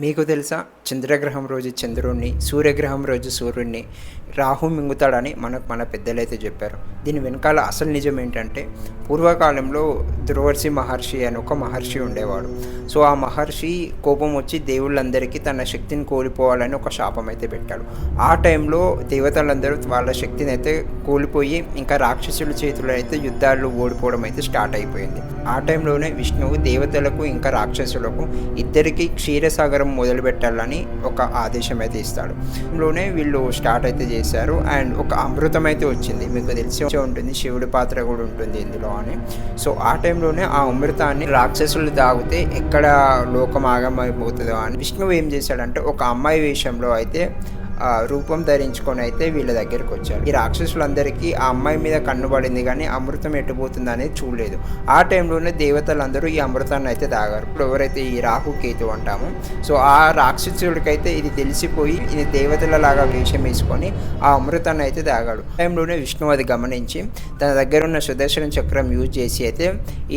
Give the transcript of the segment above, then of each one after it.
మీకు తెలుసా? చంద్రగ్రహం రోజు చంద్రుణ్ణి సూర్యగ్రహం రోజు సూర్యుడిని రాహు మింగుతాడని మనకు మన పెద్దలైతే చెప్పారు. దీని వెనకాల అసలు నిజం ఏంటంటే పూర్వకాలంలో దుర్వర్షి మహర్షి అని ఒక మహర్షి ఉండేవాడు. సో ఆ మహర్షి కోపం వచ్చి దేవుళ్ళందరికీ తన శక్తిని కోల్పోవాలని ఒక శాపం అయితే పెట్టాడు. ఆ టైంలో దేవతలందరూ వాళ్ళ శక్తిని అయితే కోల్పోయి ఇంకా రాక్షసుల చేతిలో అయితే యుద్ధాలు ఓడిపోవడం అయితే స్టార్ట్ అయిపోయింది. ఆ టైంలోనే విష్ణువు దేవతలకు ఇంకా రాక్షసులకు ఇద్దరికి క్షీరసాగరం మొదలు పెట్టాలని ఒక ఆదేశం అయితే ఇస్తాడు. లోనే వీళ్ళు స్టార్ట్ అయితే చేశారు. అండ్ ఒక అమృతం అయితే వచ్చింది. మీకు తెలిసి ఉంటుంది. శివుడి పాత్ర కూడా ఉంటుంది ఇందులో అని. సో ఆ టైం సమయంలోనే ఆ అమృతాన్ని రాక్షసులు తాగితే ఎక్కడ లోకం ఆగమైపోతుందో అని. విష్ణువు ఏం చేశాడంటే ఒక అమ్మాయి వేషంలో అయితే రూపం ధరించుకొని అయితే వీళ్ళ దగ్గరికి వచ్చారు. ఈ రాక్షసులందరికీ ఆ అమ్మాయి మీద కన్ను పడింది కానీ అమృతం ఎట్టుపోతుంది అనేది చూడలేదు. ఆ టైంలోనే దేవతలందరూ ఈ అమృతాన్ని అయితే తాగారు. ఇప్పుడు ఎవరైతే ఈ రాహు కేతు అంటామో సో ఆ రాక్షసుడికైతే ఇది తెలిసిపోయి ఇది దేవతల లాగా వేషం వేసుకొని ఆ అమృతాన్ని అయితే తాగాడు. టైంలోనే విష్ణువు అది గమనించి తన దగ్గర ఉన్న సుదర్శన చక్రం యూజ్ చేసి అయితే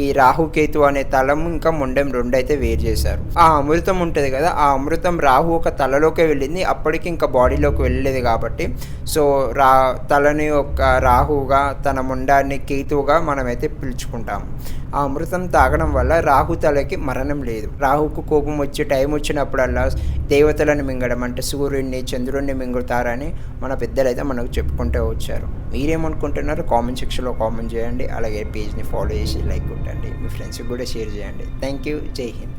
ఈ రాహుకేతు అనే తలం ఇంకా మొండెం రెండు అయితే వేరు చేశారు. ఆ అమృతం ఉంటుంది కదా ఆ అమృతం రాహు ఒక తలలోకి వెళ్ళింది. అప్పటికి ఇంకా బాడీ బాడీలోకి వెళ్ళలేదు కాబట్టి. సో రా తలని ఒక రాహుగా తన ముండాన్ని కేతువుగా మనమైతే పిలుచుకుంటాం ఆ అమృతం తాగడం వల్ల రాహు తలకి మరణం లేదు. రాహుకు కోపం వచ్చి టైం వచ్చినప్పుడల్లా దేవతలను మింగడం అంటే సూర్యుడిని చంద్రుడిని మింగుతారని మన పెద్దలైతే మనకు చెప్పుకుంటూ వచ్చారు. మీరేమనుకుంటున్నారో కామెంట్ సెక్షన్లో కామెంట్ చేయండి. అలాగే పేజ్ని ఫాలో చేసి లైక్ కొట్టండి. మీ ఫ్రెండ్స్కి కూడా షేర్ చేయండి. Thank you. జై హింద్.